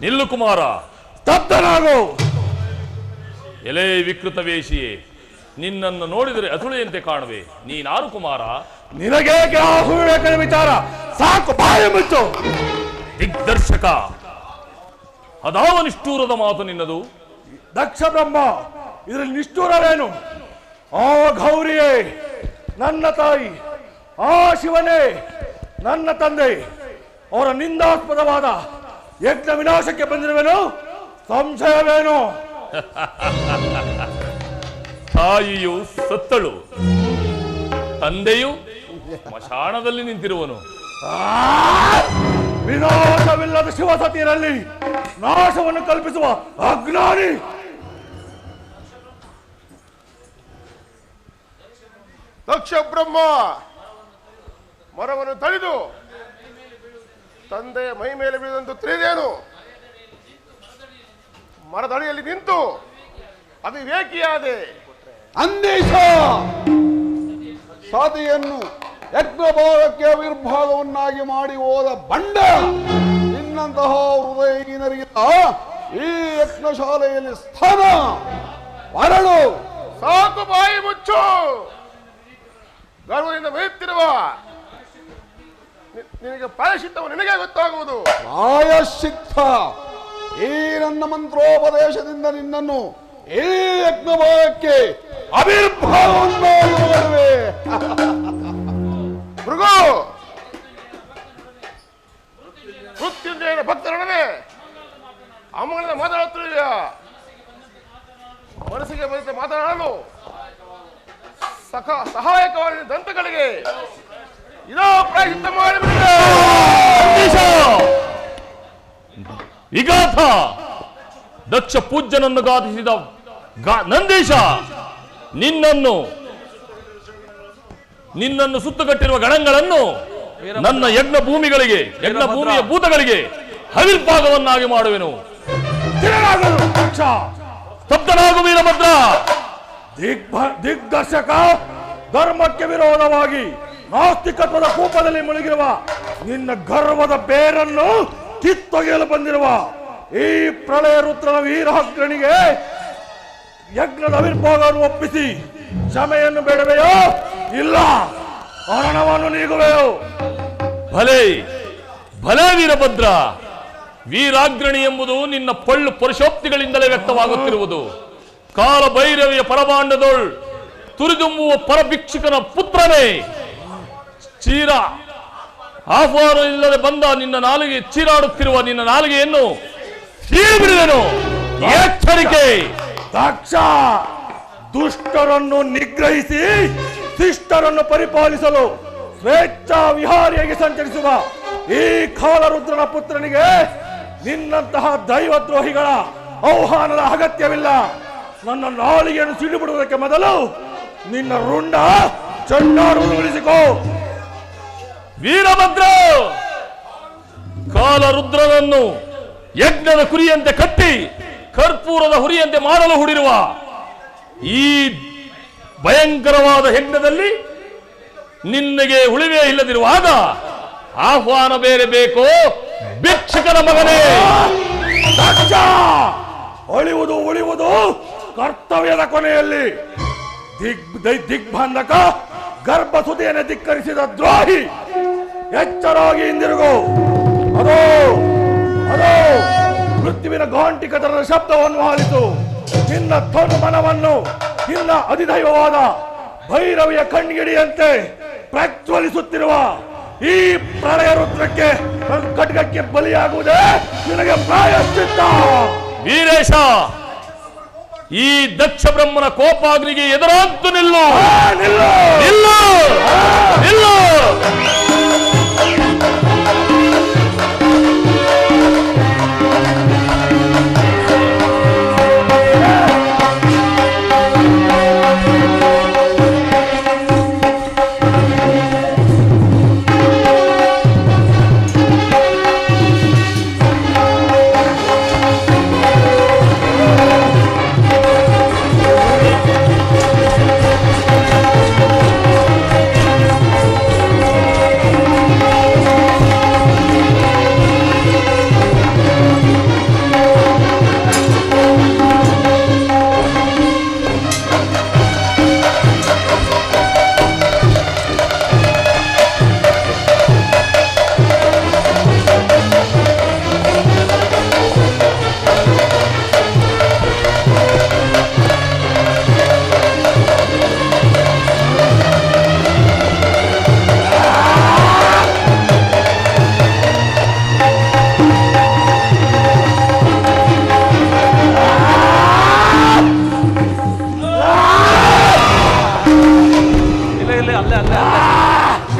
ನಿಲ್ಲು ಕುಮಾರ. ತಪ್ತನಾಗು. ಎಲೆ ವಿಕೃತ ವೇಷಿಯೇ ನಿನ್ನನ್ನು ನೋಡಿದರೆ ಅಸುಳೆಯಂತೆ ಕಾಣುವೆ. ನೀನಾರು ಕುಮಾರ. ನಿನಗೆ ಬೇಕಾದ ವಿಚಾರ? ಸಾಕು ಬಾಯಿ ಮುಚ್ಚು. ದಿಗ್ದರ್ಶಕ. ಅದಾವ ನಿಷ್ಠೂರದ ಮಾತು ನಿನ್ನದು? ದಕ್ಷ ಬ್ರಹ್ಮ ಇದರಲ್ಲಿ ನಿಷ್ಠೂರವೇನು? ಆ ಗೌರಿಯೇ ನನ್ನ ತಾಯಿ ಆ ಶಿವನೇ ನನ್ನ ತಂದೆ ಅವರ ನಿಂದಾಸ್ಪದವಾದ ಯಜ್ಞ ವಿನಾಶಕ್ಕೆ ಬಂದಿರುವೆನು? ಸಂಶಯವೇನು? ತಾಯಿಯು ಸತ್ತಳು. ತಂದೆಯು ಸ್ಮಶಾನದಲ್ಲಿ ನಿಂತಿರುವನು! ವಿನಾಶವಿಲ್ಲದ ಶಿವಸತಿಯರಲ್ಲಿ ನಾಶವನ್ನು ಕಲ್ಪಿಸುವ ಅಜ್ಞಾನಿ! ದಕ್ಷ ಬ್ರಹ್ಮ ಮರವನ್ನು ತಡೆದು ತಂದೆಯ ಮೈ ಮೇಲೆ ಬೀಳದಂತೂ ತಿಳಿದೇನು? ಮರದಡಿಯಲ್ಲಿ ನಿಂತು ಅವಿವೇಕಿಯಾದೆ. ಅಂದೇಶ! ಸತಿಯನ್ನು ಯಜ್ಞಭಾಗಕ್ಕೆ ಆವಿರ್ಭಾಗವನ್ನಾಗಿ ಮಾಡಿ ಹೋದ ಬಂಡ ನಿನ್ನಂತಹ ಹೃದಯಹೀನರಿಗಿಲ್ಲ ಈ ಯಜ್ಞಶಾಲೆಯಲ್ಲಿ ಸ್ಥಾನ ಮರಳು. ಸಾಕು ಬಾಯಿ ಮುಚ್ಚು. ಗರ್ವದಿಂದ ನಿ- ನಿನಗೆ ಪ್ರಾಯಶ್ಚಿತ್ತವು ನಿನಗೆ ಗೊತ್ತಾಗುವುದು. ಪ್ರಾಯಶ್ಚಿತ್ತ ಈ ನನ್ನ ಮಂತ್ರೋಪದೇಶದಿಂದ ನಿನ್ನನ್ನು ಈ ಯಜ್ಞಭಾಗಕ್ಕೆ ಆವಿರ್ಭಾಗವನ್ನಾಗಿ ಮಾಡುವೆ ಮೃಗು! ಮೃತ್ಯುಂಜಯನ ಭಕ್ತರೊಡನೆ ಅಮ್ಮಗಳಿಂದ ಮಾತಾಡುತ್ತಿಲ್ಲ ಮನಸ್ಸಿಗೆ ಬಂದಿದ್ದ ಮಾತನಾಡಲು ಸಖ ಸಹಾಯಕವಾಗಿ ದಂತಗಳಿಗೆ ಇದೋ ಪ್ರಾಯಶ್ಚಿತ್ತ ಮಾಡಿಬಿಟ್ಟಿದೆ ವಿಘಾತ! ದಕ್ಷ ಪೂಜ್ಯನನ್ನು ಗಾತಿಸಿದ ಗಾ- ನಂದೀಶ! ನಿನ್ನನ್ನು ನಿನ್ನನ್ನು ಸುತ್ತುಗಟ್ಟಿರುವ ಗಣಗಳನ್ನು ನನ್ನ ಯಜ್ಞ ಭೂಮಿಗಳಿಗೆ ಯಜ್ಞ ಭೂಮಿಯ ಭೂತಗಳಿಗೆ ಹವಿರ್ಭಾಗವನ್ನಾಗಿ ಮಾಡುವೆನು. ಸ್ತಬ್ಧನಾಗು ವೀರಭದ್ರ! ದಿಗ್ಭ ದಿಗ್ದರ್ಶಕ ಧರ್ಮಕ್ಕೆ ವಿರೋಧವಾಗಿ ನಾಸ್ತಿಕತ್ವದ ಕೂಪದಲ್ಲಿ ಮುಳುಗಿರುವ ನಿನ್ನ ಗರ್ವದ ಬೇರನ್ನು ಕಿತ್ತೊಗೆಯಲು ಬಂದಿರುವ ಈ ಪ್ರಳಯ ರುದ್ರನ ವೀರಹಗ್ರಣಿಗೆ ಯಜ್ಞದ ಅವಿರ್ಭಾಗವನ್ನು ಒಪ್ಪಿಸಿ ಕ್ಷಮೆಯನ್ನು ಬೇಡವೆಯೋ? ಇಲ್ಲ. ಮರಣವನ್ನು ನೀಗುವೆಯೋ? ಭಲೇ, ಭಲೆ ವೀರಭದ್ರ. ವೀರಾಗ್ರಣಿ ಎಂಬುದು ನಿನ್ನ ಪಳ್ಳು ಪುರುಷೋಕ್ತಿಗಳಿಂದಲೇ ವ್ಯಕ್ತವಾಗುತ್ತಿರುವುದು. ಕಾಲ ಭೈರವಿಯ ಪರಮಾಂಡದೋಳ್ ತುರಿದುಂಬುವ ಪರಭಿಕ್ಷುಕನ ಪುತ್ರನೇ. ಚೀರ. ಆಹ್ವಾನ ಇಲ್ಲದೆ ಬಂದ ನಿನ್ನ ನಾಲಿಗೆ ಚೀರಾಡುತ್ತಿರುವ ನಿನ್ನ ನಾಲಿಗೆಯನ್ನು ಸೀಳಿಬಿಡುವೆನು ಎಚ್ಚರಿಕೆ. ದಕ್ಷ. ದುಷ್ಟರನ್ನು ನಿಗ್ರಹಿಸಿ, ಶಿಷ್ಟರನ್ನು ಪರಿಪಾಲಿಸಲು ಸ್ವೇಚ್ಛಾ ವಿಹಾರಿಯಾಗಿ ಸಂಚರಿಸುವ ಈ ಕಾಲರುದ್ರನ ಪುತ್ರನಿಗೆ ನಿನ್ನಂತಹ ದೈವದ್ರೋಹಿಗಳ ಆಹ್ವಾನದ ಅಗತ್ಯವಿಲ್ಲ. ನನ್ನ ನಾಳಿಗೆಯನ್ನು ಸಿಡಿಬಿಡುವುದಕ್ಕೆ ಮೊದಲು ನಿನ್ನ ರುಂಡ ಚೆನ್ನಾರು ಉಳಿಸಿಕೋ. ವೀರಭದ್ರ! ಕಾಲರುದ್ರನನ್ನು ಯಜ್ಞದ ಕುರಿಯಂತೆ ಕಟ್ಟಿ, ಕರ್ಪೂರದ ಹುರಿಯಂತೆ ಮಾಡಲು ಹುಡಿರುವ ಈ ಭಯಂಕರವಾದ ಯಜ್ಞದಲ್ಲಿ ನಿನ್ನಗೆ ಉಳಿವೇ ಇಲ್ಲದಿರುವಾಗ ಆಹ್ವಾನ ಬೇರೆ ಬೇಕೋ? ಭಿಕ್ಷಕನ ಮಗನೇ! ಅಳಿವುದು ಉಳಿಯುವುದು ಕರ್ತವ್ಯದ ಕೊನೆಯಲ್ಲಿ. ದಿಗ್ ದಿಗ್ಬಂಧಕ ಗರ್ಭಸುತಿಯನ್ನು ಧಿಕ್ಕರಿಸಿದ ದ್ರೋಹಿ ಎಚ್ಚರಾಗಿ ಹಿಂದಿರುಗು. ಅದೋ ಅದೋ. ಮೃತ್ಯುವಿನ ಗಾಂಟಿಕದರ ಶಬ್ದವನ್ನು ಆಲಿತು. ನಿನ್ನ ತನು ಮನವನ್ನು ನಿನ್ನ ಅಧಿದೈವವಾದ ಭೈರವಿಯ ಕಣ್ಗಿಡಿಯಂತೆ ಪ್ರಜ್ವಲಿಸುತ್ತಿರುವ ಈ ಪ್ರಳಯ ರುದ್ರಕ್ಕೆ ಖಡ್ಗಕ್ಕೆ ಬಲಿಯಾಗುವುದೇ ನಿನಗೆ ಪ್ರಾಯಶ್ಚಿತ್ತ. ವೀರೇಶ ಈ ದಕ್ಷ ಬ್ರಹ್ಮನ ಕೋಪಾಗ್ನಿಗೆ ಎದುರಾಂತು ನಿಲ್ಲು. ನಿಲ್ಲು. ನಿಲ್ಲು. ನಿಲ್ಲು.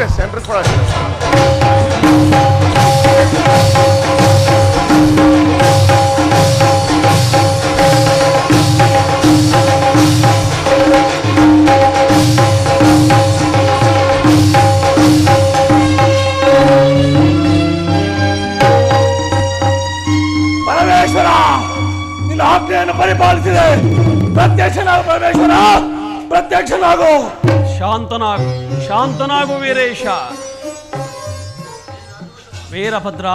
ಅಷ್ಟೇ ಸೆಂಟ್ರ್ ಅಷ್ಟೇ ಪರಮೇಶ್ವರ ನಿನ್ನ ಆಜ್ಞೆಯನ್ನು ಪರಿಪಾಲಿಸಿದೆ. ಪ್ರತ್ಯಕ್ಷನಾಗು ಪರಮೇಶ್ವರ ಪ್ರತ್ಯಕ್ಷನಾಗು. ಶಾಂತನಾಗು ಶಾಂತನಾಗು ವೀರೇಶ ವೀರಭದ್ರ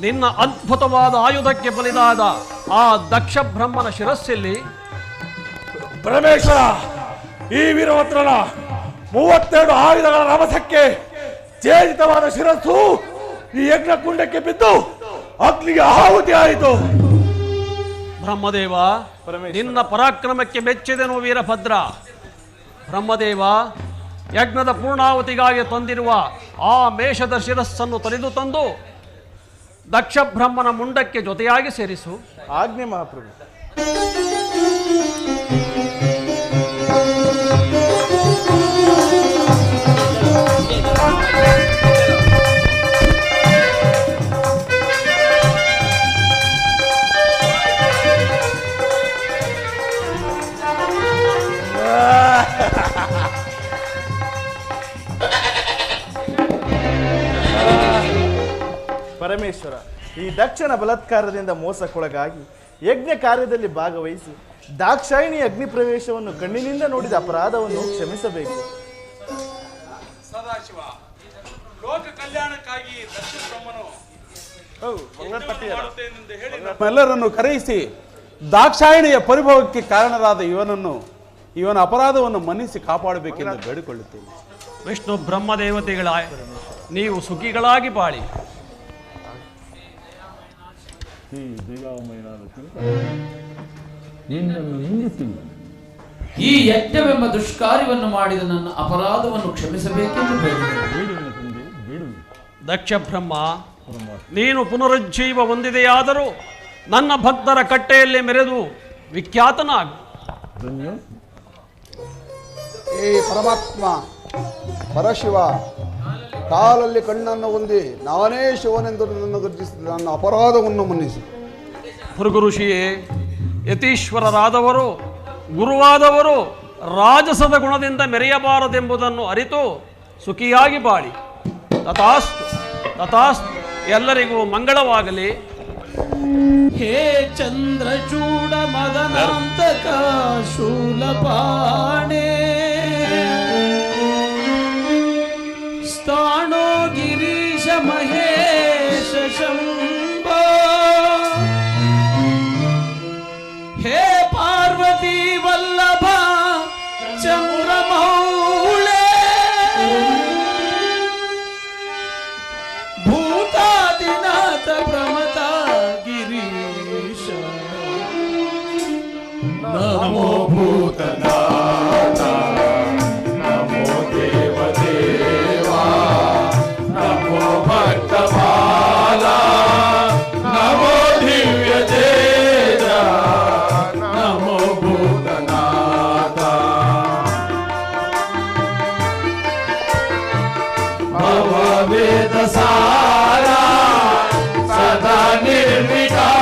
ನಿನ್ನ ಅದ್ಭುತವಾದ ಆಯುಧಕ್ಕೆ ಬಲಿದಾದ ಆ ದಕ್ಷ ಬ್ರಹ್ಮನ ಶಿರಸ್ಸಲ್ಲಿ ಪರಮೇಶ್ವರ ಈ ವೀರಭದ್ರನ ಮೂವತ್ತೆರಡು ಆಯುಧಗಳ ರಭಸಕ್ಕೆ ಛೇದಿತವಾದ ಶಿರಸ್ಸು ಈ ಯಜ್ಞ ಕುಂಡಕ್ಕೆ ಬಿದ್ದು ಅಗ್ನಿಗೆ ಆಹುತಿ ಆಯಿತು. ಬ್ರಹ್ಮದೇವ ನಿನ್ನ ಪರಾಕ್ರಮಕ್ಕೆ ಮೆಚ್ಚಿದೆನು ವೀರಭದ್ರ. ಬ್ರಹ್ಮದೇವ, ಯಜ್ಞದ ಪೂರ್ಣಾವತಿಗಾಗಿ ತಂದಿರುವ ಆ ಮೇಷದ ಶಿರಸ್ಸನ್ನು ತೊರೆದು ತಂದು ದಕ್ಷ ಬ್ರಹ್ಮನ ಮುಂಡಕ್ಕೆ ಜೊತೆಯಾಗಿ ಸೇರಿಸು. ಆಜ್ಞೆ ಮಹಾಪ್ರಭು. ಈ ಬಲತ್ಕಾರದಿಂದ ಮೋಸಕ್ಕೊಳಗಾಗಿ ಯಜ್ಞ ಕಾರ್ಯದಲ್ಲಿ ಭಾಗವಹಿಸಿ ದಾಕ್ಷಾಯಿಣಿ ಅಗ್ನಿ ಪ್ರವೇಶವನ್ನು ಕಣ್ಣಿನಿಂದ ನೋಡಿದ ಅಪರಾಧವನ್ನು ಕ್ಷಮಿಸಬೇಕು. ಸದಾಶಿವ ಲೋಕ ಕಲ್ಯಾಣಕ್ಕಾಗಿ ಎಲ್ಲರನ್ನು ಕರೆಯಿಸಿ ದಾಕ್ಷಾಯಣಿಯ ಪರಿಭವಕ್ಕೆ ಕಾರಣರಾದ ಇವನನ್ನು ಇವನ ಅಪರಾಧವನ್ನು ಮನ್ನಿಸಿ ಕಾಪಾಡಬೇಕೆಂದು ಬೇಡಿಕೊಳ್ಳುತ್ತೇನೆ. ವಿಷ್ಣು ಬ್ರಹ್ಮ ದೇವತೆಗಳ ನೀವು ಸುಖಿಗಳಾಗಿ ಬಾಳಿ. ಈ ಯಜ್ಞವೆಂಬ ದುಷ್ಕಾರ್ಯವನ್ನು ಮಾಡಿದ ನನ್ನ ಅಪರಾಧವನ್ನು ಕ್ಷಮಿಸಬೇಕೆಂದು ದಕ್ಷ ಬ್ರಹ್ಮ ನೀನು ಪುನರುಜ್ಜೀವ ಹೊಂದಿದೆಯಾದರೂ ನನ್ನ ಭಕ್ತರ ಕಟ್ಟೆಯಲ್ಲಿ ಮೆರೆದು ವಿಖ್ಯಾತನಾಗ. ಏ ಪರಮಾತ್ಮ ಪರಶಿವ ಕಾಲಲ್ಲಿ ಕಣ್ಣನ್ನು ಹೊಂದಿ ನಾನೇ ಶಿವನೆಂದು ನನ್ನ ಗರ್ಜಿಸಿ ನನ್ನ ಅಪರಾಧವನ್ನು ಮನ್ನಿಸಿ. ಭೃಗು ಋಷಿಯೇ ಯತೀಶ್ವರರಾದವರು ಗುರುವಾದವರು ರಾಜಸದ ಗುಣದಿಂದ ಮೆರೆಯಬಾರದೆಂಬುದನ್ನು ಅರಿತು ಸುಖಿಯಾಗಿ ಬಾಳಿ. ತಥಾಸ್ತು ತಥಾಸ್ತು ಎಲ್ಲರಿಗೂ ಮಂಗಳವಾಗಲಿ. ಹೇ ಚಂದ್ರಚೂಡ ಮದನಾಂತಕ ಶೂಲಪಾಣೆ. बाणो गिरीश महेश शंभो। हे पार्वती वल्लभा चंद्रमौळे भूतादिनाथ प्रमता गिरीश। नमो भूतना वेद सारा सदा निर्विकार